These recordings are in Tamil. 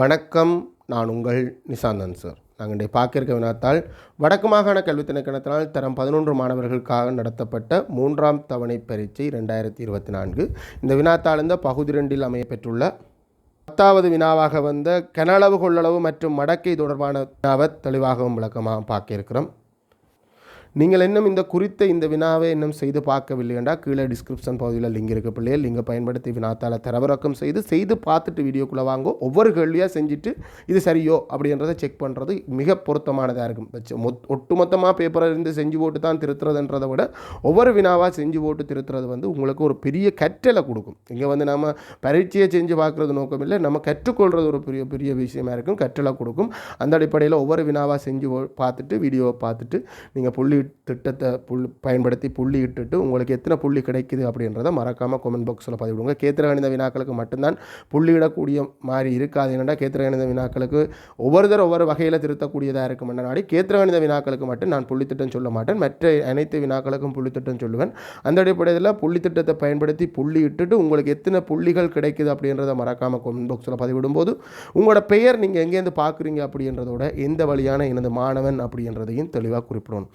வணக்கம் நான் உங்கள் நிசாந்தன் சார். நாங்கள் இன்றைய பார்க்கிருக்க வினாத்தால் வடக்கு மாகாண கல்வி திணைக்கணத்தினால் தரம் பதினொன்று மாணவர்களுக்காக நடத்தப்பட்ட மூன்றாம் தவணை பரீட்சை ரெண்டாயிரத்தி இருபத்தி நான்கு. இந்த வினாத்தாள் இந்த பகுதி ரெண்டில் அமையப்பெற்றுள்ள பத்தாவது வினாவாக வந்த கனளவு கொள்ளளவு மற்றும் மடக்கை தொடர்பான வினாவை தெளிவாகவும் விளக்கமாக பார்க்க இருக்கிறோம். நீங்கள் இன்னும் இந்த குறித்த இந்த வினாவை இன்னும் செய்து பார்க்கவில்லை என்றால் கீழே டிஸ்கிரிப்ஷன் பகுதியில் லிங்க் இருக்குது பிள்ளைகள் லிங்கை பயன்படுத்தி வினாத்தால் தரவிறக்கம் செய்து செய்து பார்த்துட்டு வீடியோக்குள்ளே வாங்கோ. ஒவ்வொரு கேள்வியாக செஞ்சுட்டு இது சரியோ அப்படின்றத செக் பண்ணுறது மிக பொருத்தமானதாக இருக்கும். மொத் ஒட்டுமொத்தமாக பேப்பரை இருந்து செஞ்சு போட்டு தான் திருத்துறதுன்றதை விட ஒவ்வொரு வினாவாக செஞ்சு போட்டு திருத்துறது வந்து உங்களுக்கு ஒரு பெரிய கற்றலை கொடுக்கும். இங்கே வந்து நம்ம பரீட்சையை செஞ்சு பார்க்குறது நோக்கம் இல்லை. நம்ம கற்றுக்கொள்கிறது ஒரு பெரிய பெரிய விஷயமா இருக்கும். கற்றலை கொடுக்கும். அந்த அடிப்படையில் ஒவ்வொரு வினாவாக செஞ்சு பார்த்துட்டு வீடியோவை பார்த்துட்டு நீங்கள் புள்ளி திட்டத்தை புல் பயன்படுத்தி புள்ளி இட்டுட்டு உங்களுக்கு எத்தனை புள்ளி கிடைக்குது அப்படின்றத மறக்காமல் கமெண்ட் பாக்ஸில் பதிவிடுங்க. கேத்திரகணித வினாக்களுக்கு மட்டும்தான் புள்ளியிடக்கூடிய மாதிரி இருக்காது. என்னென்னா கேத்திரகணித வினாக்களுக்கு ஒவ்வொருத்தர் ஒவ்வொரு வகையில் திருத்தக்கூடியதாக இருக்கும். நாடி கேத்திரகணித வினாக்களுக்கு மட்டும் நான் புள்ளித்திட்டம் சொல்ல மாட்டேன். மற்ற அனைத்து வினாக்களுக்கும் புள்ளித்திட்டம் சொல்லுவேன். அந்த அடிப்படையில் புள்ளித்திட்டத்தை பயன்படுத்தி புள்ளி இட்டுட்டு உங்களுக்கு எத்தனை புள்ளிகள் கிடைக்குது அப்படின்றத மறக்காமல் கமெண்ட் பாக்ஸில் பதிவிடும்போது உங்களோட பெயர் நீங்கள் எங்கேருந்து பார்க்குறீங்க அப்படின்றதோட எந்த வழியான எனது மாணவன் அப்படின்றதையும் தெளிவாக குறிப்பிடணும்.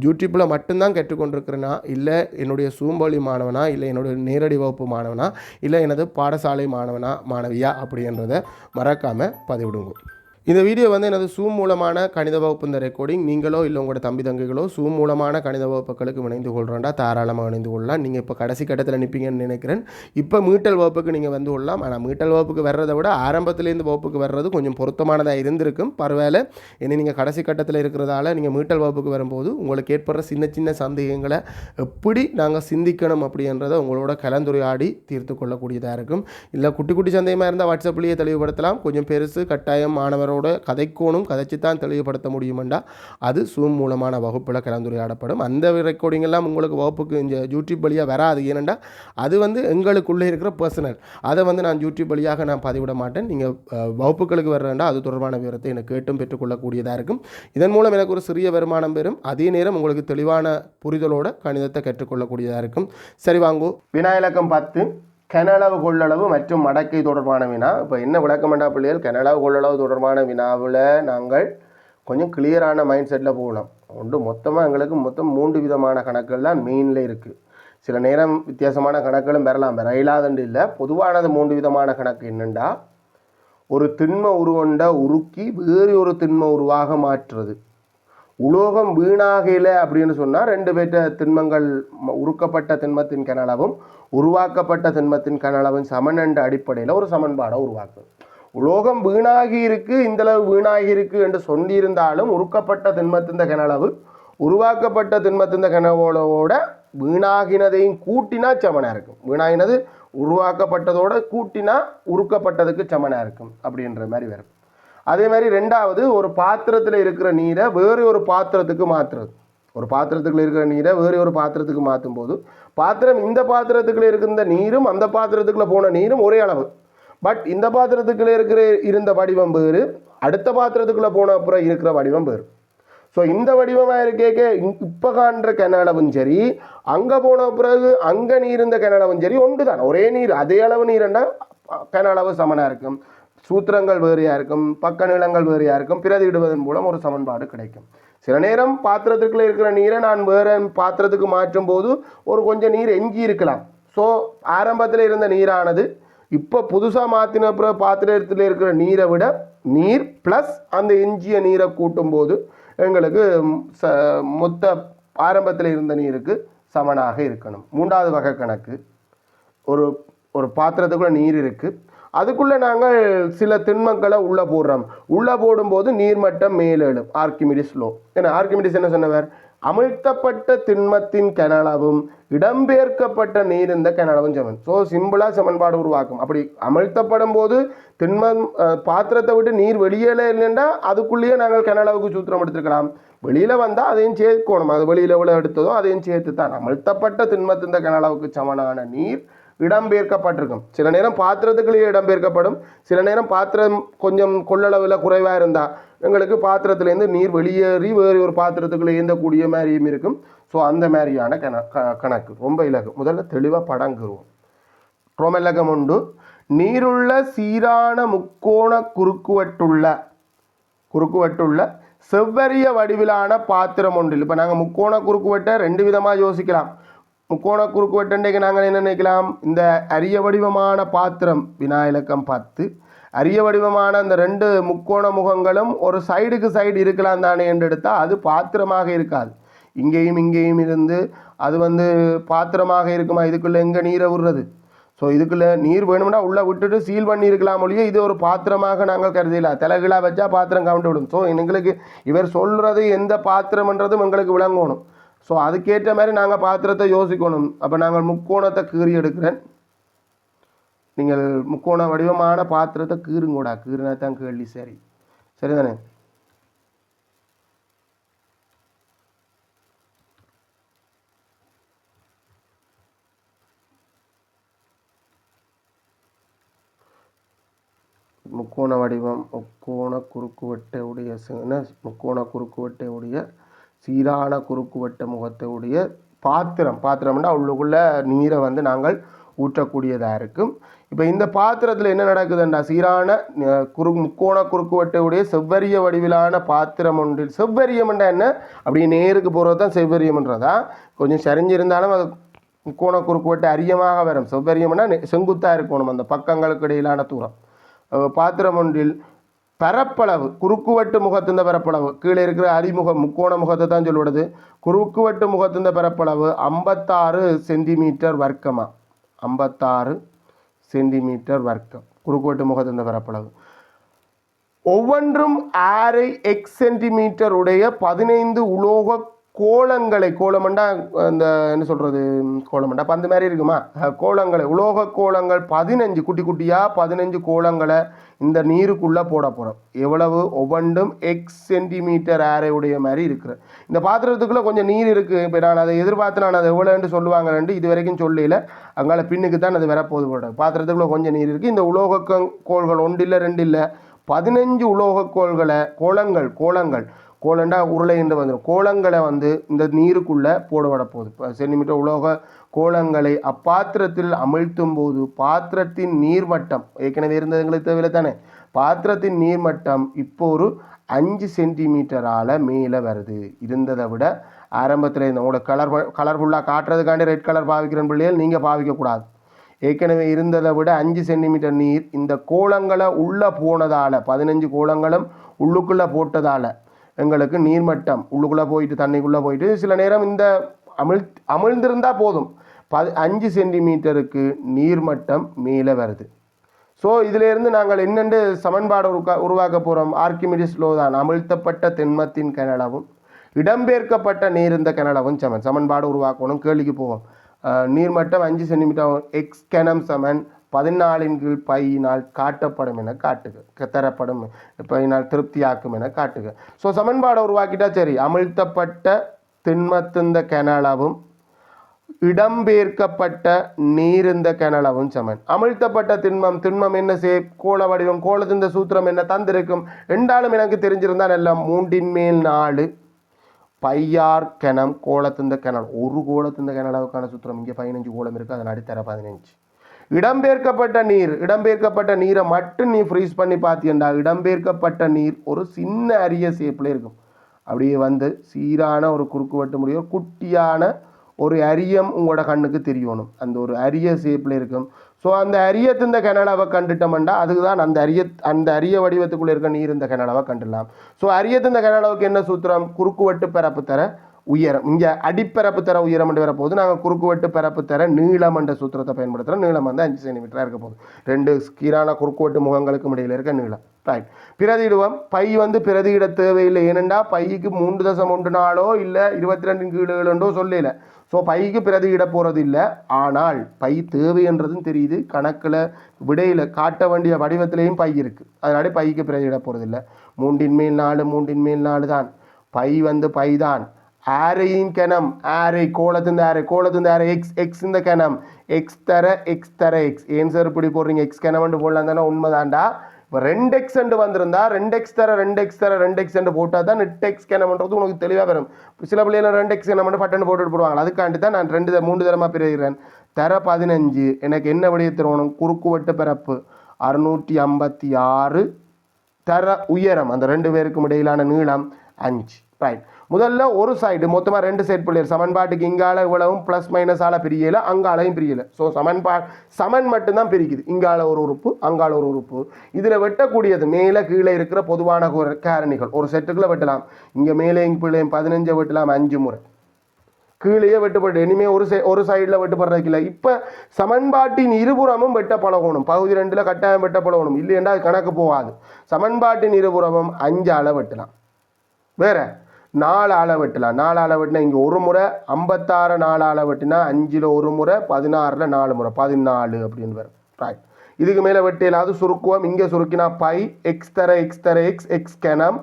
யூடியூப்பில் மட்டும்தான் கற்றுக்கொண்டிருக்கிறேனா இல்லை என்னுடைய சூம்பொழி மாணவனா? இல்லை என்னுடைய நேரடி வகுப்பு மாணவனா? இல்லை எனது பாடசாலை மாணவனா? மாணவியா? அப்படின்றத மறக்காமல் பதிவிடுங்க. இந்த வீடியோ வந்து எனது சூம் மூலமான கணித வகுப்பு இந்த ரெக்கார்டிங் நீங்களோ இல்லை உங்களோட தம்பி தங்கைகளோ சூம் மூலமான கணித வகுப்புகளுக்கு இணைந்து கொள்கிறோண்டா தாராளமாக இணைந்து கொள்ளலாம். நீங்கள் இப்போ கடைசி கட்டத்தில் நிற்பீங்கன்னு நினைக்கிறேன். இப்போ மீட்டல் வகுப்புக்கு நீங்கள் வந்து கொள்ளலாம். ஆனால் மீட்டல் வகுப்புக்கு வர்றதை விட ஆரம்பத்துலேருந்து வகுப்புக்கு வர்றது கொஞ்சம் பொருத்தமானதாக இருந்திருக்கும். பரவாயில்ல. இனி நீங்கள் கடைசி கட்டத்தில் இருக்கிறதால நீங்கள் மீட்டல் வகுப்புக்கு வரும்போது உங்களுக்கு ஏற்படுற சின்ன சின்ன சந்தேகங்களை எப்படி நாங்கள் சிந்திக்கணும் அப்படின்றத உங்களோட கலந்துரையாடி தீர்த்து கொள்ளக்கூடியதாக இருக்கும். இல்லை குட்டி குட்டி சந்தேகமாக இருந்தால் வாட்ஸ்அப்லேயே தெளிவுபடுத்தலாம். கொஞ்சம் பெருசு கட்டாயம் மாணவரோட கதைக்கோணும் கதைச்சு தான் தெளிவுபடுத்த முடியுமெண்டா? அது சூம் மூலமான வகுப்பில் கலந்துரையாடப்படும். அந்த ரெக்கார்டிங் எல்லாம் உங்களுக்கு வகுப்புக்கு இந்த யூடியூப் வழியாக வராது. ஏனெண்டா அது வந்து எங்களுக்குள்ளே இருக்கிற பர்சனல் அதை வந்து நான் யூடியூப் வழியாக நான் பதிவிட மாட்டேன். நீங்கள் வகுப்புகளுக்கு வர்றேன்டா அது தொடர்பான விவரத்தை எனக்கு கேட்டும் பெற்றுக்கொள்ளக்கூடியதாக இருக்கும். இதன் மூலம் எனக்கு ஒரு சிறிய வருமானம் பெறும். அதே நேரம் உங்களுக்கு தெளிவான புரிதலோட கணிதத்தை கற்றுக்கொள்ளக்கூடியதாக இருக்கும். சரி வாங்கோ. வினா இலக்கம் பத்து. கனளவு கொள்ளளவு மற்றும் மடக்கை தொடர்பான வினா. இப்போ என்ன விளக்கமெண்டா பிள்ளைகள்? கனளவு கொள்ளளவு தொடர்பான வினாவில் நாங்கள் கொஞ்சம் கிளியரான மைண்ட் செட்டில் போகலாம். ஒன்று மொத்தமாக எங்களுக்கு மொத்தம் மூன்று விதமான கணக்குகள் தான் மெயினில் இருக்குது சில நேரம் வித்தியாசமான கணக்குகளும் பெறலாம் பெற இல்லை. பொதுவானது மூன்று விதமான கணக்கு என்னென்னா ஒரு திண்ம உருவொண்ட உருக்கி வேறு ஒரு திண்ம உருவாக மாற்றுறது. உலோகம் வீணாகல அப்படின்னு சொன்னால் ரெண்டு பேர்த்த திண்மங்கள் உருக்கப்பட்ட திண்மத்தின் கனளவும் உருவாக்கப்பட்ட திண்மத்தின் கனளவும் சமன் என்ற அடிப்படையில் ஒரு சமன்பாடை உருவாக்குது. உலோகம் வீணாகி இருக்கு இந்தளவு வீணாகி இருக்கு என்று சொல்லியிருந்தாலும் உருக்கப்பட்ட திண்மத்தின் கனளவு உருவாக்கப்பட்ட திண்மத்தின் கனவோட வீணாகினதையும் கூட்டினா சமனாக இருக்கும். வீணாகினது உருவாக்கப்பட்டதோட கூட்டினா உருக்கப்பட்டதுக்கு சமனாக இருக்கும் அப்படின்ற மாதிரி வரும். அதே மாதிரி ரெண்டாவது ஒரு பாத்திரத்தில் இருக்கிற நீரை வேறு ஒரு பாத்திரத்துக்கு மாற்றுறது ஒரு பாத்திரத்துக்குள்ள இருக்கிற நீரை வேறு ஒரு பாத்திரத்துக்கு மாற்றும் போது பாத்திரம் இந்த பாத்திரத்துக்குள்ள இருக்கின்ற நீரும் அந்த பாத்திரத்துக்குள்ளே போன நீரும் ஒரே அளவு. பட் இந்த பாத்திரத்துக்குள்ளே இருக்கிற இருந்த வடிவம் வேறு அடுத்த பாத்திரத்துக்குள்ளே போன அப்புறம் இருக்கிற வடிவம் வேறு. ஸோ இந்த வடிவமாக இருக்கேக்க இப்போ காண்ற கனளவும் சரி அங்கே போன பிறகு அங்கே நீர் இருந்த கனளவும் சரி ஒன்று தான் ஒரே நீர் அதே அளவு நீர்னா கனளவு சமனாக இருக்கும். சூத்திரங்கள் வேறையாக இருக்கும் பக்க நிலங்கள் வேறையாக இருக்கும் பிரதியிடுவதன் மூலம் ஒரு சமன்பாடு கிடைக்கும். சில நேரம் பாத்திரத்துக்குள்ளே இருக்கிற நீரை நான் வேற பாத்திரத்துக்கு மாற்றும் போது ஒரு கொஞ்சம் நீர் எஞ்சி இருக்கலாம். ஸோ ஆரம்பத்தில் இருந்த நீரானது இப்போ புதுசாக மாற்றின அப்புறம் பாத்திரத்தில் இருக்கிற நீரை விட நீர் ப்ளஸ் அந்த எஞ்சிய நீரை கூட்டும்போது எங்களுக்கு ச மொத்த ஆரம்பத்தில் இருந்த நீருக்கு சமனாக இருக்கணும். மூன்றாவது வகை கணக்கு ஒரு ஒரு பாத்திரத்துக்குள்ளே நீர் இருக்குது அதுக்குள்ளே நாங்கள் சில திண்மங்களை உள்ளே போடுறோம். உள்ளே போடும்போது நீர்மட்டம் மேலெழும். Archimedes law. ஏன்னா ஆர்கிமிடிஸ் என்ன சொன்னவர்? அமிழ்த்தப்பட்ட திண்மத்தின் கனளவும் இடம்பெயர்க்கப்பட்ட நீர் இந்த கனளவும் சமன் ஸோ சிம்பிளாக சமன்பாடு உருவாக்கும். அப்படி அமிழ்த்தப்படும் போது திண்மம் பாத்திரத்தை விட்டு நீர் வெளியேல இல்லைன்னா அதுக்குள்ளேயே நாங்கள் கனளவுக்கு சூத்திரம் எடுத்துக்கலாம் வெளியில் வந்தால் அதையும் சேர்க்கணும். அது வெளியில் எவ்வளோ எடுத்ததோ அதையும் சேர்த்து தான் அமிழ்த்தப்பட்ட திண்மத்தின் கனளவுக்கு சமனான நீர் இடம்பெயர்க்கப்பட்டிருக்கும். சில நேரம் பாத்திரத்துக்குள்ளேயே இடம்பெயர்க்கப்படும். சில நேரம் பாத்திரம் கொஞ்சம் கொள்ளளவில் குறைவாக இருந்தால் எங்களுக்கு பாத்திரத்துலேருந்து நீர் வெளியேறி வேறு ஒரு பாத்திரத்துக்குள்ளே ஏந்தக்கூடிய மாதிரியும் இருக்கும். ஸோ அந்த மாதிரியான கண கணக்கு. ரொம்ப இலகு. முதல்ல தெளிவாக படங்குருவோம். ரோமல்லகம் உண்டு. நீருள்ள சீரான முக்கோண குறுக்குவட்டுள்ள குறுக்குவட்டுள்ள செவ்வரிய வடிவிலான பாத்திரம் ஒன்றில் இப்போ நாங்கள் முக்கோண குறுக்குவட்டை ரெண்டு விதமாக யோசிக்கலாம். முக்கோண குறுக்குவட்டைக்கு நாங்கள் என்ன நினைக்கலாம்? இந்த அரிய வடிவமான பாத்திரம் வினா இலக்கம் பத்து. அரிய வடிவமான அந்த ரெண்டு முக்கோண முகங்களும் ஒரு சைடுக்கு சைடு இருக்கலாம் தானே என்று எடுத்தால் அது பாத்திரமாக இருக்காது. இங்கேயும் இங்கேயும் இருந்து அது வந்து பாத்திரமாக இருக்குமா? இதுக்குள்ளே எங்கே நீரை விடுறது? ஸோ இதுக்குள்ளே நீர் வேணும்னா உள்ளே விட்டுட்டு சீல் பண்ணி இருக்கலாம் ஒழிய இது ஒரு பாத்திரமாக நாங்கள் கருதில தலைகளாக வச்சா பாத்திரம் கவுண்டு விடும். ஸோ எங்களுக்கு இவர் சொல்கிறது எந்த பாத்திரம்ன்றதும் எங்களுக்கு விளங்கணும். ஸோ அதுக்கேற்ற மாதிரி நாங்கள் பாத்திரத்தை யோசிக்கணும். அப்போ நாங்கள் முக்கோணத்தை கீறி எடுக்கிறேன். நீங்கள் முக்கோண வடிவமான பாத்திரத்தை கீறுங்கூடா. கீறினா தான் கேள்வி. சரி. சரிதானே? முக்கோண வடிவம் முக்கோண குறுக்குவட்டை உடைய முக்கோண குறுக்குவட்டை உடைய சீரான குறுக்குவட்ட முகத்துடைய பாத்திரம். பாத்திரம்னா உள்ளுக்குள்ள நீரை வந்து நாங்கள் ஊற்றக்கூடியதாக இருக்கும். இப்போ இந்த பாத்திரத்தில் என்ன நடக்குதுன்னா சீரான குறு முக்கோண குறுக்குவட்டையுடைய செவ்வரிய வடிவிலான பாத்திரம் ஒன்றில் செவ்வரியம்ன்றா என்ன? அப்படியே நேருக்கு போகிறது தான் செவ்வரியம்ன்றதா? கொஞ்சம் சரிஞ்சிருந்தாலும் அது முக்கோண குறுக்குவட்டை அரியமாக வரும். செவ்வரியம்னா செங்குத்தாக இருக்கணும். அந்த பக்கங்களுக்கு இடையிலான தூரம். பாத்திரம் ஒன்றில் பரப்பளவு குறுக்குவட்டு முகத்திந்த பரப்பளவு. கீழே இருக்கிற அறிமுகம் முக்கோண முகத்தை தான் சொல்லுவது குறுக்குவட்டு முகத்திந்த பரப்பளவு ஐம்பத்தாறு சென்டிமீட்டர் வர்க்கமா? ஐம்பத்தாறு சென்டிமீட்டர் வர்க்கம். குறுக்குவட்டு முகத்திந்த பரப்பளவு. ஒவ்வொன்றும் அரை எக்ஸ் சென்டிமீட்டர் உடைய பதினைந்து உலோக கோலங்களை கோலமண்டா அந்த என்ன சொல்கிறது கோலமண்டா அப்போ அந்த மாதிரி இருக்குமா? கோலங்களை உலோக கோலங்கள் பதினஞ்சு குட்டி குட்டியாக பதினஞ்சு கோலங்களை இந்த நீருக்குள்ளே போட போகிறோம் எவ்வளவு? ஒவ்வொன்றும் எக்ஸ் சென்டிமீட்டர் ஆரை உடைய மாதிரி இருக்கிற இந்த பாத்திரத்துக்குள்ளே கொஞ்சம் நீர் இருக்குது இப்போ நான் அதை எதிர்பார்த்து நான் அதை எவ்வளோன்னு சொல்லுவாங்கன்னு இது வரைக்கும் சொல்லல. அங்கால பின்னுக்கு தான் அது வரப்போது போடுறேன் பாத்திரத்துக்குள்ளே கொஞ்சம் நீர் இருக்குது இந்த உலோக கோள்கள் ஒன்று இல்லை ரெண்டு இல்லை. பதினஞ்சு உலோக கோள்களை கோலங்கள் கோலங்கள் கோலண்டா உருளை என்று வந்துடும் கோலங்களை வந்து இந்த நீருக்குள்ளே போடப்பட போகுது. இப்போ சென்டிமீட்டர் உலோக கோலங்களை அப்பாத்திரத்தில் அமிழ்த்தும் போது பாத்திரத்தின் நீர்மட்டம் ஏற்கனவே இருந்ததுங்களுக்கு தேவையில்லை தானே பாத்திரத்தின் நீர்மட்டம் இப்போ ஒரு அஞ்சு சென்டிமீட்டரால் மேலே வருது. இருந்ததை விட ஆரம்பத்தில் இந்த உங்களோட கலர் கலர்ஃபுல்லாக காட்டுறதுக்காண்டி ரெட் கலர் பாவிக்கிறேன் பிள்ளைகள் நீங்கள் பாவிக்கக்கூடாது. ஏற்கனவே இருந்ததை விட அஞ்சு சென்டிமீட்டர் நீர் இந்த கோலங்களை உள்ளே போனதால் பதினஞ்சு கோலங்களும் உள்ளுக்குள்ளே போட்டதால் எங்களுக்கு நீர்மட்டம் உள்ளுக்குள்ளே போயிட்டு தண்ணிக்குள்ளே போயிட்டு சில நேரம் இந்த அமிழ் அமிழ்ந்திருந்தால் போதும். பது அஞ்சு சென்டிமீட்டருக்கு நீர்மட்டம் மேலே வருது. ஸோ இதிலேருந்து நாங்கள் என்னென்று சமன்பாடு உருக்கா உருவாக்க போகிறோம் ஆர்கிமிடிஸ் லோ தான். அமிழ்த்தப்பட்ட திண்மத்தின் கனளவும் இடம்பெயர்க்கப்பட்ட நீர்ந்த கனளவும் சமன் சமன்பாடு உருவாக்கணும் கேள்விக்கு போவோம். நீர்மட்டம் அஞ்சு சென்டிமீட்டர் எக்ஸ் கனம் சமன் பதினாலின் கீழ் பையினால் காட்டப்படும் என காட்டுக. க- தரப்படும் பையினால் திருப்தியாக்கும் என காட்டுக. ஸோ சமன்பாடை உருவாக்கிட்டா சரி. அமிழ்த்தப்பட்ட திண்மத்திந்த கனளவும் இடம்பெயர்க்கப்பட்ட நீர்ந்த கனளவும் சமன். அமிழ்த்தப்பட்ட திண்மம் திண்மம் என்ன சே கோள வடிவம் கோலத்திந்த சூத்திரம் என்ன தந்திருக்கும்? ரெண்டாலும் எனக்கு தெரிஞ்சிருந்தால் எல்லாம் மூன்றின் மேல் நாலு பையார் கிணம் கோலத்திந்த கிணல் ஒரு கோலத்திந்த கிணலவுக்கான சூத்திரம். இங்கே பதினஞ்சு கோலம் இருக்குது அதன் அடித்தர பதினஞ்சு. இடம்பெயர்க்கப்பட்ட நீர் இடம்பெயர்க்கப்பட்ட நீரை மட்டும் நீ ஃப்ரீஸ் பண்ணி பார்த்தீங்கன்னா இடம்பெயர்க்கப்பட்ட நீர் ஒரு சின்ன அரிய ஷேப்பில் இருக்கும். அப்படியே வந்து சீரான ஒரு குறுக்குவெட்டு முடியும். குட்டியான ஒரு அரியம் உங்களோட கண்ணுக்கு தெரியணும். அந்த ஒரு அரிய ஷேப்பில் இருக்கும். ஸோ அந்த அரியத்திந்த கனடாவை கண்டுட்டோம்னா அதுக்கு தான் அந்த அரிய அந்த அரிய வடிவத்துக்குள்ளே இருக்க நீர் இந்த கனடாவை கண்டுடலாம். ஸோ அரியத்தின் கனடாவுக்கு என்ன சூத்திரம்? குறுக்குவெட்டு பரப்பு தர உயரம். இங்கே அடிப்பரப்பு தர உயரம் என்று வரப்போகுது. நாங்கள் குறுக்குவெட்டு பரப்பு தர நீளம் என்ற சூத்திரத்தை பயன்படுத்துகிறோம் நீளம் வந்து அஞ்சு சென்டிமீட்டராக இருக்க போகுது. ரெண்டு கீரான குறுக்குவெட்டு முகங்களுக்கும் இடையில இருக்க நீளம். ரைட் பிரதியிடுவோம். பை வந்து பிரதியிட தேவையில்லை. ஏனெண்டா பைக்கு மூன்று தசம் ஒன்று நாளோ இல்லை இருபத்தி ரெண்டு கீழோ சொல்லல. ஸோ பைக்கு பிரதியிட போகிறது இல்லை ஆனால் பை தேவைன்றதும் தெரியுது. கணக்கில் விடையில் காட்ட வேண்டிய வடிவத்திலையும் பை இருக்குது அதனால பைக்கு பிரதியிட போகிறது இல்லை மூன்றின் மேல் நாலு மூன்றின் மேல் நாலு தான் பை வந்து பை தான். ஆரையின் கணம் ஆரை கோலத்திந்த ஆரை கோலத்திந்த ஆரை எக்ஸ் எக்ஸ் இந்த கணம் எக்ஸ் தர எக்ஸ் தர எக்ஸ் ஏன் சார் இப்படி போடுறீங்க? எக்ஸ் கணம்னு போடலாம் தானே உண்மைதான்டா. இப்போ ரெண்டு எக்ஸ் என்று வந்திருந்தா ரெண்டு எக்ஸ் தர ரெண்டு எக்ஸ் தர ரெண்டு எக்ஸ் என்று போட்டால் தான் நெட் எக்ஸ் கணம்ன்றது உனக்கு தெளிவாக வரும். சில பிள்ளைகள் ரெண்டு எக்ஸ் கணம் பட்டன் போட்டுட்டு போடுவாங்க. அதுக்காண்டி தான் நான் ரெண்டு மூன்று தரமாக பிரிகிறேன். தர பதினஞ்சு. எனக்கு என்ன விடைய தரணும் குறுக்குவெட்டு பிறப்பு. அறுநூற்றி ஐம்பத்தி ஆறு. தர உயரம். அந்த ரெண்டு பேருக்கும் இடையிலான நீளம் அஞ்சு. ரைட் முதல்ல ஒரு சைடு மொத்தமாக ரெண்டு சைட் பிள்ளையர் சமன்பாட்டுக்கு இங்கால இவ்வளவும் ப்ளஸ் மைனஸால் பிரியலை அங்காலையும் பிரியலை. ஸோ சமன்பா சமன் மட்டும்தான் பிரிக்குது. இங்கால ஒரு உறுப்பு அங்கால ஒரு உறுப்பு. இதில் வெட்டக்கூடியது மேலே கீழே இருக்கிற பொதுவான காரணிகள். ஒரு செட்டுக்குள்ளே வெட்டலாம். இங்கே மேலேயும் பிள்ளையும் பதினஞ்சை வெட்டலாம் அஞ்சு முறை. கீழேயே வெட்டுப்பட்டு இனிமேல் ஒரு சை ஒரு சைடில் வெட்டுப்படுறதுக்கு இல்லை. இப்போ சமன்பாட்டின் இருபுறமும் வெட்ட பழகணும் பகுதி ரெண்டில் கட்டாயம் வெட்ட பழகணும் இல்லைன்னா அது கணக்கு போகாது. சமன்பாட்டின் இருபுறமும் அஞ்சால வெட்டலாம். வேற? நாலு ஆளை வெட்டலாம். நாலு ஆளை வெட்டினா இங்கே ஒரு முறை ஐம்பத்தாறு நாலு ஆளை வெட்டினா அஞ்சில் ஒரு முறை பதினாறில் நாலு முறை பதினாலு அப்படின்னு வரும். ரைட் இதுக்கு மேலே வெட்டி அது சுருக்குவோம். இங்கே சுருக்கினா பை எக்ஸ் தர எக்ஸ் தர எக்ஸ் எக்ஸ் கெனம்.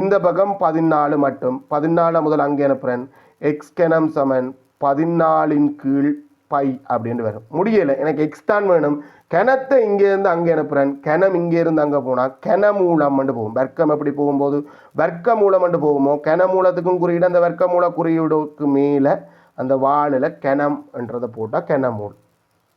இந்த பக்கம் பதினாலு மட்டும். பதினாலு முதல் அங்கே அனுப்புகிறேன் எக்ஸ் கெனம் சமன். பதினாலின் கீழ் பை அப்படின்னு வரும் முடியலை. எனக்கு எக்ஸ் தான் வேணும். கிணத்தை இங்கேருந்து அங்கே அனுப்புகிறேன் கிணம் இங்கேருந்து அங்கே போனால் கெண மூலம் மண்டு போகும். வர்க்கம் எப்படி போகும்போது? வர்க்க மண்டு போகுமோ? கிண மூலத்துக்கும் குறியீடு. அந்த வர்க்க மூல குறியீடுக்கு மேலே அந்த வாளில் கிணம்ன்றதை போட்டால் கென மூல்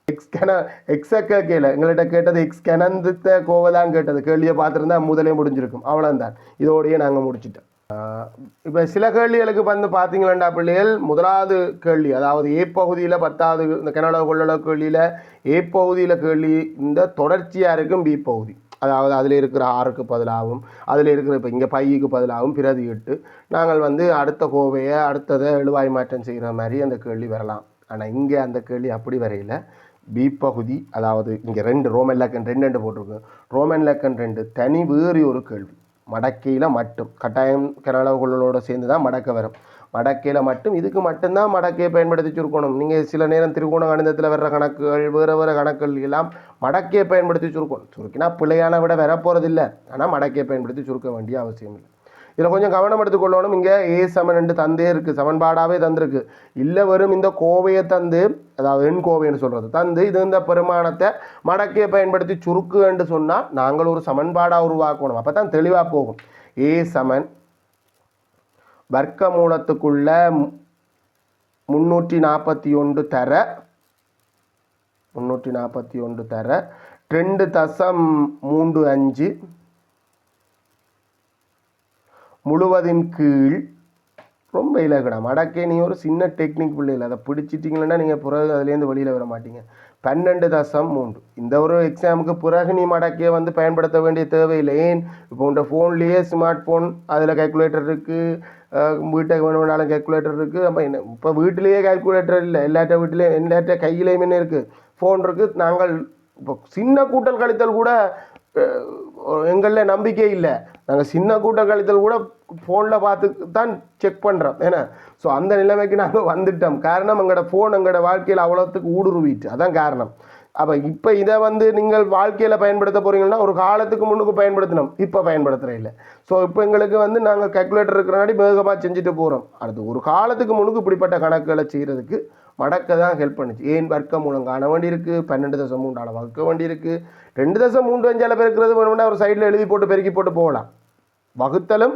எக்ஸ் கென எக்ஸக்க கேள எங்கள்கிட்ட கேட்டது எக்ஸ் கெனந்த கோவை தான் கேட்டது. கேள்வியை பார்த்துருந்தா முதலே முடிஞ்சிருக்கும் அவ்வளோதான் இதோடயே நாங்கள் முடிச்சிட்டோம். இப்போ சில கேள்விகளுக்கு வந்து பார்த்தீங்களா பிள்ளைகள்? முதலாவது கேள்வி அதாவது ஏ பகுதியில் பத்தாவது இந்த கனடா கொள்ளளவு கேள்வியில் ஏ பகுதியில் கேள்வி இந்த தொடர்ச்சியாக இருக்கும் பி பகுதி. அதாவது அதில் இருக்கிற ஆறுக்கு பதிலாகவும் அதில் இருக்கிற இப்போ இங்கே பையுக்கு பதிலாகவும் பிரதியிட்டு நாங்கள் வந்து அடுத்த கோவையை அடுத்ததை எழுவாய் மாற்றம் செய்கிற மாதிரி அந்த கேள்வி வரலாம். ஆனால் இங்கே அந்த கேள்வி அப்படி வரையில் பி பகுதி அதாவது இங்கே ரெண்டு ரோமன் லக்கன் ரெண்டு ரெண்டு போட்டிருக்கு. ரோமன் லக்கன் ரெண்டு தனி வேறு ஒரு கேள்வி. மடக்கையில் மட்டும். கட்டாயம் கனளவு சேர்ந்து தான் மடக்க வரும். மடக்கையில் மட்டும் இதுக்கு மட்டும்தான் மடக்கையை பயன்படுத்தி சுருக்கணும். நீங்கள் சில நேரம் திருகோண கணிதத்தில் வர்ற கணக்குகள் வேறு வேறு கணக்குகள் எல்லாம் மடக்கையை பயன்படுத்தி சுருக்கணும். சுருக்கினா பிள்ளையான விட வரப்போகிறதில்ல ஆனால் மடக்கையை பயன்படுத்தி சுருக்க வேண்டிய அவசியம் இல்லை இதில் கொஞ்சம் கவனம் எடுத்துக்கொள்ளணும் இங்கே ஏ சமன் ரெண்டு தந்தே இருக்குது சமன்பாடாகவே தந்திருக்கு. இல்லை வெறும் இந்த கோவையை தந்து அதாவது எண் கோவைன்னு சொல்கிறது தந்து இது இந்த பெருமானத்தை மடக்கையை பயன்படுத்தி சுருக்கு என்று சொன்னால் நாங்கள் ஒரு சமன்பாடாக உருவாக்கணும். அப்போ தான் தெளிவாக போகும். ஏ சமன் வர்க்க மூலத்துக்குள்ள மு- முன்னூற்றி நாற்பத்தி ஒன்று தர முன்னூற்றி நாற்பத்தி ஒன்று தர ரெண்டு தசம் மூன்று அஞ்சு முழுவதின் கீழ் ரொம்ப இலகுடா. மடக்கே நீ ஒரு சின்ன டெக்னிக் பிள்ளைகள் அதை பிடிச்சிட்டிங்கன்னா நீங்கள் பிறகு அதுலேருந்து வெளியில் வர மாட்டீங்க. பன்னெண்டு தசம் மூன்று. இந்த ஒரு எக்ஸாமுக்கு பிறகு நீ மடக்கையை வந்து பயன்படுத்த வேண்டிய தேவையில்லை. ஏன்? இப்போ உங்கள் ஃபோன்லேயே ஸ்மார்ட் ஃபோன் அதில் கேல்குலேட்டர் இருக்குது வீட்டுக்கு வேணும்னாலும் கேல்குலேட்டர் இருக்குது அப்போ என்ன? இப்போ வீட்டிலேயே கால்குலேட்டர் இல்லை. எல்லாட்ட வீட்டிலையும் எல்லாட்ட கையிலையும் என்ன இருக்குது ஃபோன் இருக்குது நாங்கள் இப்போ சின்ன கூட்டல் கழித்தல் கூட எங்களில் நம்பிக்கை இல்லை. நாங்கள் சின்ன கூட்ட கழித்தல் கூட ஃபோனில் பார்த்து தான் செக் பண்ணுறோம் ஏன்னா ஸோ அந்த நிலைமைக்கு நாங்கள் வந்துட்டோம். காரணம் எங்களோட ஃபோன் எங்களோட வாழ்க்கையில் அவ்வளோத்துக்கு ஊடுருவிட்டு. அதான் காரணம். அப்போ இப்போ இதை வந்து நீங்கள் வாழ்க்கையில் பயன்படுத்த போகிறீங்கன்னா ஒரு காலத்துக்கு முன்னுக்கு பயன்படுத்தணும் இப்போ பயன்படுத்துகிற இல்லை. ஸோ இப்போ எங்களுக்கு வந்து நாங்கள் கேல்குலேட்டர் இருக்கிறனாடி வேகமாக செஞ்சுட்டு போகிறோம் அடுத்து ஒரு காலத்துக்கு முன்னுக்கு இப்படிப்பட்ட கணக்குகளை செய்கிறதுக்கு மடக்க தான் ஹெல்ப் பண்ணுச்சு. ஏன் வர்க்க மூலம் காண இருக்குது பன்னெண்டு தசம் மூன்றால வகுக்க இருக்குது ரெண்டு தசம் மூன்று அஞ்சால் பெருக்கிறது வேணும்னா ஒரு சைடில் எழுதி போட்டு பெருக்கி போட்டு போகலாம். வகுத்தலும்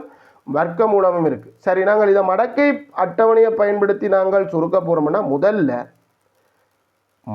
வர்க்க மூலமும் இருக்குது சரி நாங்கள் இதை மடக்கை அட்டவணையை பயன்படுத்தி நாங்கள் சுருக்க போகிறோம்னா முதல்ல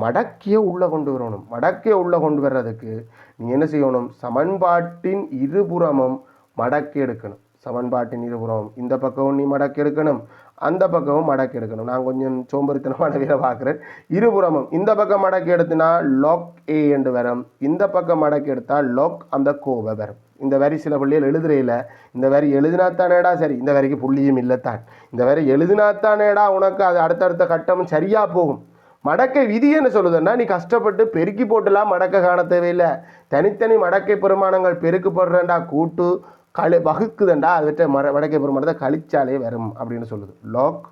மடக்கிய உள்ளே கொண்டு வரணும். மடக்கிய உள்ளே கொண்டு வர்றதுக்கு நீ என்ன செய்யணும்? சமன்பாட்டின் இருபுறமும் மடக்கி எடுக்கணும். சமன்பாட்டின் இருபுறம் இந்த பக்கமும் நீ மடக்கு எடுக்கணும். அந்த பக்கமும் மடக்கு எடுக்கணும். நான் கொஞ்சம் சோம்பரித்தனமான வேலை பார்க்குறேன். இருபுறமும் இந்த பக்கம் மடக்கு எடுத்தினா லாக் ஏ என்று வரும். இந்த பக்கம் மடக்கு எடுத்தால் லாக் அந்த கோவை வரும். இந்த வரி சில பிள்ளைகள் எழுதுறையில் இந்த வரி எழுதினாத்தானேடா? சரி இந்த வரிக்கு புள்ளியும் இல்லைத்தான். இந்த வரி எழுதினாத்தானேடா? உனக்கு அது அடுத்தடுத்த கட்டமும் சரியாக போகும். மடக்கை விதி என்ன சொல்லுதுன்னா நீ கஷ்டப்பட்டு பெருக்கி போட்டுலாம் மடக்க காண தேவையில்லை. தனித்தனி மடக்கை பெருமானங்கள் பெருக்குப்படுறேன்டா. கூட்டு கழு வகுக்குதண்டா அதுகிட்ட மர மடக்கை பெருமானத்தை கழிச்சாலே வரும் அப்படின்னு சொல்லுது. லாக்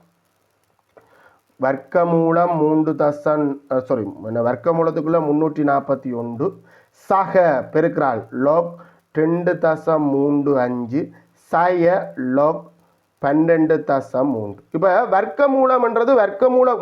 வர்க்கமூலம் மூன்று தசன் சாரி வர்க்கமூலத்துக்குள்ள முன்னூற்றி நாற்பத்தி ஒன்று. சக பெருக்கிறாள். லோக் ரெண்டு தசம் மூன்று அஞ்சு. சய லோக் பன்னெண்டு தசம் மூன்று. இப்போ வர்க்க மூலம்ன்றது வர்க்க மூல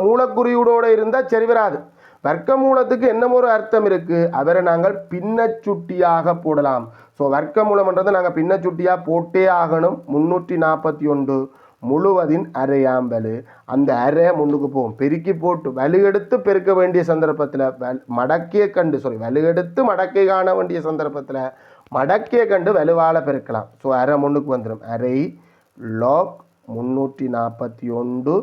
இருந்தால் சரி வராது. வர்க்கமூலத்துக்கு என்ன ஒரு அர்த்தம் இருக்குது அவரை நாங்கள் பின்னச்சுட்டியாக போடலாம். ஸோ வர்க்கமூலம்ன்றதை நாங்கள் பின்னச்சுட்டியாக போட்டே ஆகணும். முந்நூற்றி நாற்பத்தி ஒன்று முழுவதின் அரையாம்பலு. அந்த அரை முன்னுக்கு போகும் பெருக்கி போட்டு வலுகெடுத்து பெருக்க வேண்டிய சந்தர்ப்பத்தில் வல் மடக்கிய கண்டு சாரி வலுகெடுத்து மடக்கை காண வேண்டிய சந்தர்ப்பத்தில் மடக்கிய கண்டு வலுவால் பெருக்கலாம். ஸோ அரை முன்னுக்கு வந்துடும் அரை லோக் முன்னூற்றி நாற்பத்தி ஒன்று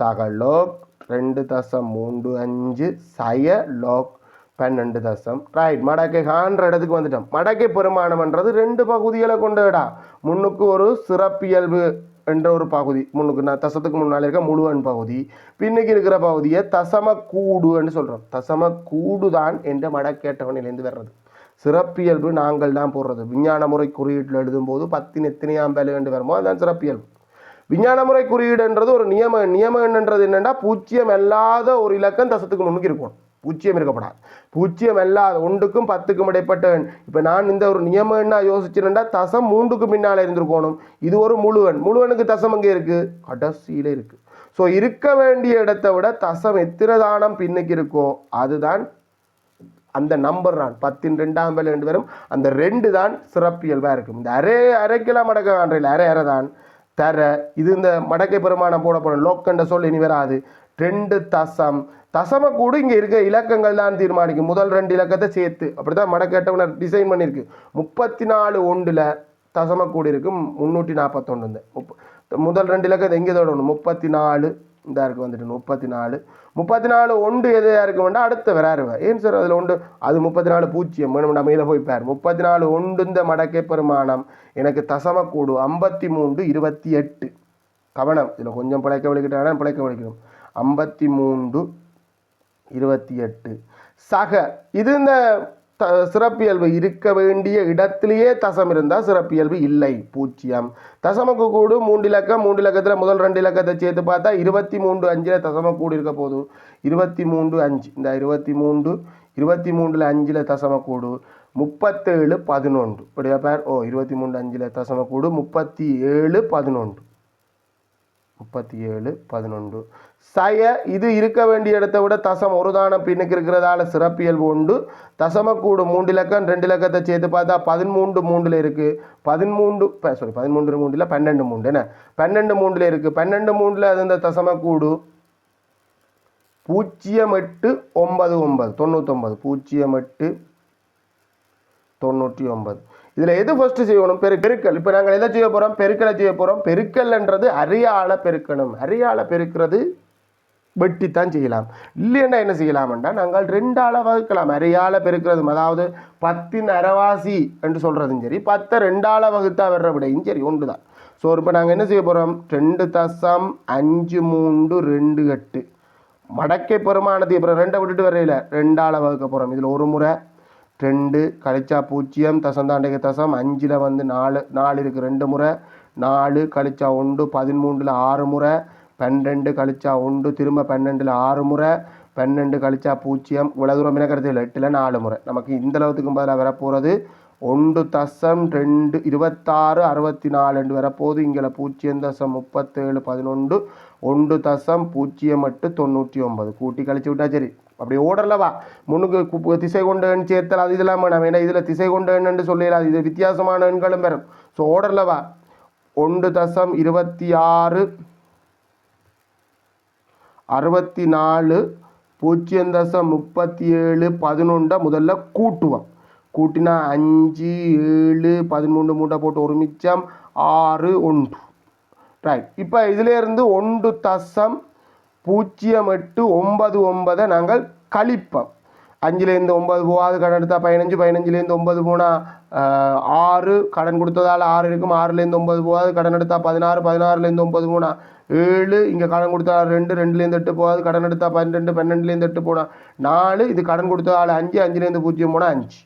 சக லோக் ரெண்டு தசம் மூன்று அஞ்சு சய லோக் பன்னெண்டு தசம் ரைட் மடக்கை ஹான்ற இடத்துக்கு வந்துட்டோம் மடக்கை பெருமானம்ன்றது ரெண்டு பகுதிகளை கொண்ட இடம் முன்னுக்கு ஒரு சிறப்பியல்பு என்ற ஒரு பகுதி முன்னுக்கு நான் தசத்துக்கு முன்னால் இருக்க முழுவன் பகுதி பின்னுக்கு இருக்கிற பகுதியை தசம கூடுன்னு சொல்கிறோம் தசம கூடு தான் என்ற மடக்கேட்டவனிலேருந்து வர்றது சிறப்பியல்பு நாங்கள் தான் போடுறது விஞ்ஞான முறை குறியீட்டில் எழுதும்போது பத்தின் எத்தனையாம் வேலைகண்டு வருமோ அதுதான் சிறப்பியல்பு விஞ்ஞான முறை குறியீடுன்றது ஒரு நியம நியமம் என்னன்றது என்னென்னா பூஜ்ஜியம் அல்லாத ஒரு இலக்கம் தசத்துக்கு முன்னுக்கு இருக்கும். பூச்சியம் இருக்கப்படாது. பூச்சியம் அல்லாத ஒன்றுக்கும் பத்துக்கும் இடைப்பட்ட எண். இப்போ நான் இந்த ஒரு நியமம் என்ன யோசிச்சிருந்தா தசம் மூன்றுக்கு பின்னால் இருந்திருக்கணும். இது ஒரு முழுவன். முழுவனுக்கு தசம் அங்கே இருக்குது கடைசியில் இருக்குது ஸோ இருக்க வேண்டிய இடத்தை விட தசம் எத்தனை தானம் பின்னுக்கு இருக்கோ அதுதான் அந்த நம்பர் தான். பத்தின் ரெண்டாம் வேலை ரெண்டு பேரும் அந்த ரெண்டு தான் சிறப்பியல்வாக இருக்கும். இந்த அரை அரைக்கெல்லாம் மடக்க காண்றையில் அரை அரை தான். தர. இது இந்த மடக்கை பெருமானம் போடப்படும். லோக்கண்ட சொல் இனி வராது. ரெண்டு தசம். தசம கூட இங்கே இருக்க இலக்கங்கள் தான் தீர்மானிக்கும். முதல் ரெண்டு இலக்கத்தை சேர்த்து. அப்படி தான் மடக்கேட்டவனர் டிசைன் பண்ணியிருக்கு. முப்பத்தி நாலு ஒன்றில் தசம கூடி இருக்கு. முந்நூற்றி நாற்பத்தொன்று இந்த முப்ப முதல் ரெண்டு இலக்கத்தை எங்கே தொடணும்? முப்பத்தி நாலு இதாக இருக்குது வந்துட்டு முப்பத்தி நாலு முப்பத்தி நாலு ஒன்று எதையாக இருக்க வேண்டாம் அடுத்த வராருவ. ஏன் சார் அதில் ஒன்று? அது முப்பத்தி நாலு பூஜ்ஜியம் வேணும்டா மேலே போய் பார். முப்பத்தி நாலு ஒன்று இந்த மடக்கை பெருமானம் எனக்கு தசமக்கூடு ஐம்பத்தி மூன்று இருபத்தி எட்டு. கவனம். இதில் கொஞ்சம் பிழைக்க வலிக்கிட்டானா பிழைக்க வலிக்கணும் ஐம்பத்தி மூன்று இருபத்தி எட்டு. சக இது இந்த த சிறப்பியல்பு இருக்க வேண்டிய இடத்திலேயே தசம் இருந்தால் சிறப்பியல்பு இல்லை. பூஜ்ஜியம் தசமக்கு கூடு மூன்று இலக்கம் மூன்று இலக்கத்தில் முதல் ரெண்டு இலக்கத்தை சேர்த்து பார்த்தா இருபத்தி மூன்று அஞ்சில் தசம கூடு இருக்க போதும் இருபத்தி மூன்று அஞ்சு. இந்த இருபத்தி மூன்று இருபத்தி மூன்றில் அஞ்சில் தசமக்கூடு முப்பத்தேழு பதினொன்று. இப்படியா பேர்? ஓ இருபத்தி மூன்று அஞ்சில் தசமக்கூடு முப்பத்தி ஏழு பதினொன்று. முப்பத்தி ஏழு பதினொன்று. சய இது இருக்க வேண்டிய இடத்தை விட தசம் ஒரு தானம் பின்னுக்கு இருக்கிறதால சிறப்பியல்பு உண்டு. தசமக்கூடு மூன்று இலக்கம் ரெண்டு இலக்கத்தை சேர்த்து பார்த்தா பதிமூன்று மூன்றில் இருக்குது பதிமூன்று சாரி பதிமூன்று மூன்றில் பன்னெண்டு மூன்று என்ன? பன்னெண்டு மூன்றில் இருக்குது பன்னெண்டு மூன்றில் அது இந்த தசமக்கூடு பூஜ்ஜியம் எட்டு ஒன்பது ஒன்பது தொண்ணூத்தொம்பது பூஜ்ஜியம் எட்டு தொண்ணூற்றி ஒன்பது. இதில் எது ஃபஸ்ட்டு செய்யணும்? பெரு பெருக்கல். இப்போ நாங்கள் எதை செய்ய போகிறோம் பெருக்கலை செய்ய போகிறோம் பெருக்கல்ன்றது அரியால பெருக்கணும். அரியால பெருக்கிறது வெட்டித்தான் செய்யலாம். இல்லைன்னா என்ன செய்யலாம்டா நாங்கள் ரெண்டால வகுக்கலாம். அரையால பெருக்கிறதும் அதாவது பத்தின் அரைவாசி என்று சொல்கிறதும் சரி பத்தை ரெண்டால வகுத்தா வர்ற விடையும் சரி ஒன்று தான் ஸோ இப்போ நாங்கள் என்ன செய்ய போகிறோம் ரெண்டு தசம் அஞ்சு மூன்று ரெண்டு எட்டு. மடக்கை பெருமானது இப்போ ரெண்டை விட்டுட்டு வரையில ரெண்டால வகுக்க போகிறோம் இதில் ஒரு முறை ரெண்டு கழிச்சா பூஜ்ஜியம் தசந்தாண்டக தசம் அஞ்சில் வந்து நாலு நாலு இருக்குது ரெண்டு முறை நாலு கழிச்சா ஒன்று பதிமூன்றில் ஆறு முறை பன்னெண்டு கழிச்சா ஒன்று திரும்ப பன்னெண்டில் ஆறு முறை பன்னெண்டு கழிச்சா பூஜ்ஜியம் இவ்வளோ தூரம் இனக்கிறது இல்லை எட்டில் நாலு முறை. நமக்கு இந்த அளவுக்கு பதிலாக வரப்போகிறது ஒன்று தசம் ரெண்டு இருபத்தாறு அறுபத்தி நாலுண்டு வரப்போகுது. இங்கே பூஜ்ஜியம் தசம் முப்பத்தேழு பதினொன்று ஒன்று தசம் பூஜ்ஜியம் எட்டு தொண்ணூற்றி ஒன்பது. கூட்டி கழிச்சு விட்டா சரி. அப்படி ஓடலவா முன்னுக்கு கு- திசை கொண்ட எண் சேர்த்தல் அது இதெல்லாம் வேணாம். ஏன்னா இதில் திசை கொண்ட எண்ணுன்னு சொல்லிடலாம் இது வித்தியாசமான எண்களும் வரும் ஸோ ஓடலவா ஒன்று தசம் இருபத்தி ஆறு அறுபத்தி நாலு பூஜ்ஜியம் தசம் முப்பத்தி ஏழு பதினொன்றை முதல்ல கூட்டுவோம். கூட்டினா அஞ்சு ஏழு பதிமூணு மூட்டை போட்டு ஒரு மிச்சம் ஆறு ஒன்று. ரைட் இப்போ இதிலேருந்து ஒன்று தசம் பூஜ்ஜியம் எட்டு ஒன்பது ஒன்பதை நாங்கள் கழிப்போம். அஞ்சுலேருந்து ஒம்பது போகாது கடன் எடுத்தால் பதினஞ்சு பதினஞ்சுலேருந்து ஒன்பது போனால் ஆறு. கடன் கொடுத்ததால் ஆறு இருக்கும். ஆறுலேருந்து ஒன்பது போகாது கடன் எடுத்தால் பதினாறு பதினாறுலேருந்து ஒம்பது போனால் ஏழு. இங்கே கடன் கொடுத்தா ரெண்டு ரெண்டுலேருந்து எட்டு போகாது கடன் எடுத்தால் பன்னெண்டு பன்னெண்டுலேருந்து எட்டு போனால் நாலு. இது கடன் கொடுத்ததால் அஞ்சு அஞ்சுலேருந்து பூஜ்ஜியம் போனால் அஞ்சு.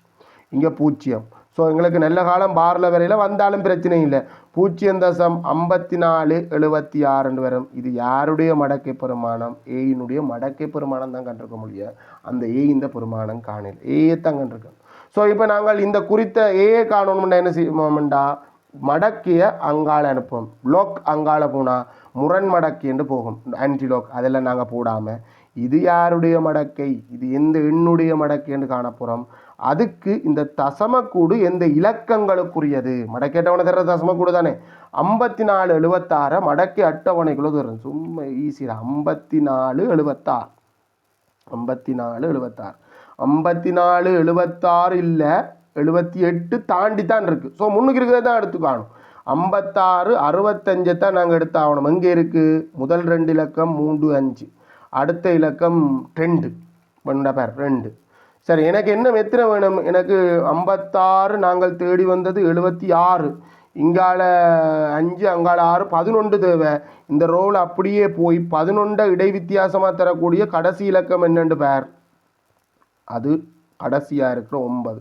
இங்கே பூஜ்ஜியம். ஸோ எங்களுக்கு நல்ல காலம் பாரில் வரையில் வந்தாலும் பிரச்சனை இல்லை. பூஜ்ஜியம் தசம் ஐம்பத்தி நாலு எழுபத்தி ஆறுன்னு வரும். இது யாருடைய மடக்கை பெருமானம் ஏயினுடைய மடக்கை பெருமானம் தான் கண்டிருக்க முடியும். அந்த ஏ இந்த பெருமானம் காணல். ஏயை தான் ஸோ இப்போ நாங்கள் இந்த குறித்த ஏயை காணணும்னா என்ன செய்வோம்டா? மடக்கிய அங்காள அனுப்புவோம். லோக் அங்காள போனால் முரண் மடக்கி என்று போகும். ஆன்டிலோக் அதெல்லாம் நாங்கள் போடாமல் இது யாருடைய மடக்கை? இது எந்த எண்ணுடைய மடக்கை என்று காணப்போகிறோம் அதுக்கு இந்த தசமக்கூடு எந்த இலக்கங்களுக்குரியது? மடக்கை அட்டவணை தர்ற தசமக்கூடு தானே. ஐம்பத்தி நாலு எழுபத்தாறு மடக்கி அட்டவணைக்குள்ளே தரும் சும்மா ஈஸியாக ஐம்பத்தி நாலு எழுபத்தாறு ஐம்பத்தி நாலு எழுபத்தாறு ஐம்பத்தி நாலு எழுபத்தாறு இல்லை எழுபத்தி எட்டு தாண்டி தான் இருக்குது ஸோ முன்னுக்கு இருக்கிறத தான் எடுத்து காணும். ஐம்பத்தாறு அறுபத்தஞ்சை தான் நாங்கள் எடுத்தாகணும். எங்கே இருக்குது முதல் ரெண்டு இலக்கம் மூன்று அஞ்சு. அடுத்த இலக்கம் ரெண்டு. பண்ண பேர் ரெண்டு. சரி எனக்கு என்ன எத்தனை வேணும்? எனக்கு ஐம்பத்தாறு நாங்கள் தேடி வந்தது எழுபத்தி ஆறு இங்கால அஞ்சு அங்கால ஆறு பதினொன்று தேவை. இந்த ரோல் அப்படியே போய் பதினொன்றை இடை வித்தியாசமாக தரக்கூடிய கடைசி இலக்கம் என்னென்று பேர். அது கடைசியாக இருக்கிற ஒன்பது.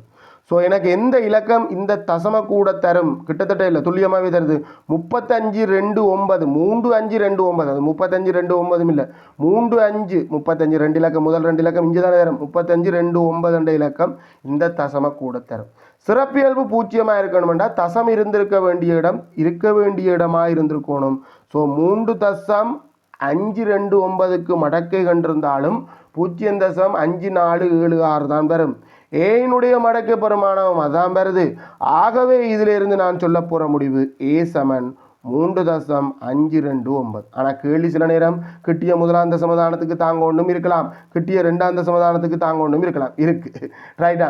ஸோ எனக்கு எந்த இலக்கம் இந்த தசம கூட தரும்? கிட்டத்தட்ட இல்லை துல்லியமாகவே தருது. முப்பத்தஞ்சு ரெண்டு ஒன்பது. மூன்று அஞ்சு ரெண்டு ஒன்பது. அது முப்பத்தஞ்சு ரெண்டு ஒன்பதும் இல்லை. மூன்று அஞ்சு முப்பத்தஞ்சு ரெண்டு இலக்கம். முதல் ரெண்டு இலக்கம் இங்கே தானே தரும். முப்பத்தஞ்சு ரெண்டு ஒன்பது என்ற இலக்கம் இந்த தசம கூட தரும். சிறப்பியல்பு பூஜ்ஜியமாக இருக்கணும்னா தசம் இருந்திருக்க வேண்டிய இடம் இருக்க வேண்டிய இடமாக இருந்திருக்கணும் ஸோ மூன்று தசம் அஞ்சு ரெண்டு ஒன்பதுக்கு மடக்கை கண்டிருந்தாலும் பூஜ்ஜியம் தசம் அஞ்சு நாலு ஏழு ஆறு தான் பெறும். ஏனுடைய மடக்கை பெருமானம் அதான் பெறுது. ஆகவே இதிலிருந்து நான் சொல்ல போகிற முடிவு ஏ சமன். மூன்று தசம் அஞ்சு ரெண்டு ஒன்பது. ஆனால் கேள்வி சில நேரம் கிட்டிய முதலாந்த சமதானத்துக்கு தாங்க ஒன்றும் இருக்கலாம். கிட்டிய ரெண்டாந்த சமதானத்துக்கு தாங்க ஒன்றும் இருக்கலாம். இருக்கு. ரைட்டா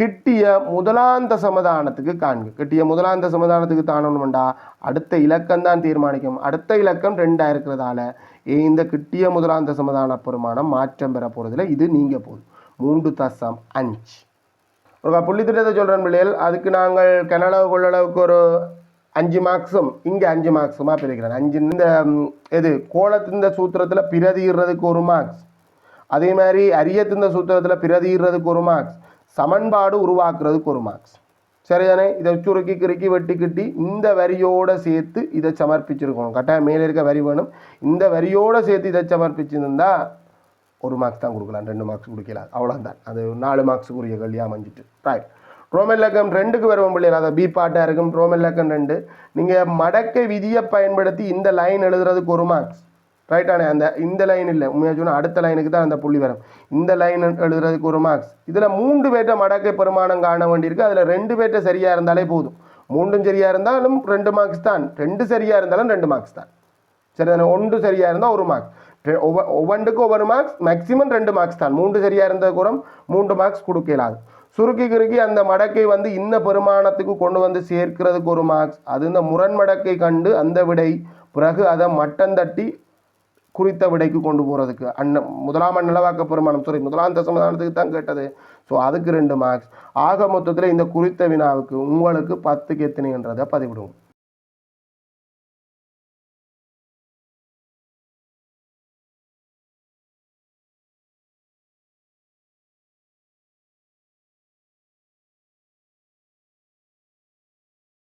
கிட்டிய முதலாந்த சமதானத்துக்கு காண்க. கிட்டிய முதலாந்த சமதானத்துக்கு தாண்டணும்டா அடுத்த இலக்கம் தான் தீர்மானிக்கும். அடுத்த இலக்கம் ரெண்டாக இருக்கிறதால இந்த கிட்டிய முதலாந்த சமதான பெருமானம் மாற்றம் பெற போகிறதுல இது நீங்கள் போதும். மூன்று தசம் அஞ்சு. ஒரு புள்ளி திட்டத்தை சொல்கிறேன் பிள்ளைகள். அதுக்கு நாங்கள் கனளவு கொள்ளளவுக்கு ஒரு அஞ்சு மார்க்ஸும் இங்கே அஞ்சு மார்க்ஸுமா பிரிக்கிறேன் அஞ்சு இந்த இது கோலத்திந்த சூத்திரத்தில் பிரதியிடுறதுக்கு ஒரு மார்க்ஸ் அதே மாதிரி அரியத்திந்த சூத்திரத்தில் பிரதியிடுறதுக்கு ஒரு மார்க்ஸ் சமன்பாடு உருவாக்குறதுக்கு ஒரு மார்க்ஸ் சரிதானே? இதை சுருக்கி கிறுக்கி வெட்டி கிட்டி இந்த வரியோடு சேர்த்து இதை சமர்ப்பிச்சிருக்கணும். கட்டாயம் மேலே இருக்க வரி வேணும். இந்த வரியோடு சேர்த்து இதை சமர்ப்பிச்சிருந்தா ஒரு மார்க்ஸ் தான் கொடுக்கலாம். ரெண்டு மார்க்ஸ் கொடுக்கலாம். அவ்வளோதான் அது நாலு மார்க்ஸுக்குரிய கல்யாணம் அமைஞ்சிட்டு ரைட் ரோமன் இலக்கம் ரெண்டுக்கு வருவோம் பிள்ளைகள்? அதை பி பாட்டாக இருக்கும் ரோமன் இலக்கம் ரெண்டு. நீங்கள் மடக்கை விதியை பயன்படுத்தி இந்த லைன் எழுதுறதுக்கு ஒரு மார்க்ஸ் ரைட்டானே அந்த இந்த லைன் இல்லை. உண்மையாக சொன்னால் அடுத்த லைனுக்கு தான் அந்த புள்ளி வரும். இந்த லைன் எழுதுறதுக்கு ஒரு மார்க்ஸ் இதில் மூன்று பேர்ட்ட மடக்கை பெருமானம் காண வேண்டியிருக்கு. அதில் ரெண்டு பேர்ட்ட சரியாக இருந்தாலே போதும். மூன்றும் சரியாக இருந்தாலும் ரெண்டு மார்க்ஸ் தான். ரெண்டு சரியாக இருந்தாலும் ரெண்டு மார்க்ஸ் தான். சரி தானே ஒன்று சரியாக இருந்தால் ஒரு மார்க்ஸ் ஒவ்வொன்றுக்கும் ஒவ்வொரு மார்க்ஸ் மேக்ஸிமம் ரெண்டு மார்க்ஸ் தான். மூன்று சரியாக இருந்த கூட மூன்று மார்க்ஸ் கொடுக்கலாது சுருக்கி கிறுக்கி அந்த மடக்கை வந்து இன்ன பெருமானத்துக்கு கொண்டு வந்து சேர்க்கிறதுக்கு ஒரு மார்க்ஸ் அது இந்த முரண் மடக்கை கண்டு அந்த விடை பிறகு அதை மட்டம் தட்டி குறித்த விடைக்கு கொண்டு போகிறதுக்கு அண்ணன் முதலாம் நிலவாக்க பெருமானம் சாரி முதலாம் தசமதானத்துக்கு தான் கேட்டது. ஸோ அதுக்கு ரெண்டு மார்க்ஸ் ஆக மொத்தத்தில் இந்த குறித்த வினாவுக்கு உங்களுக்கு பத்துக்கு எத்தனைன்றதை பதிவிடுவோம்.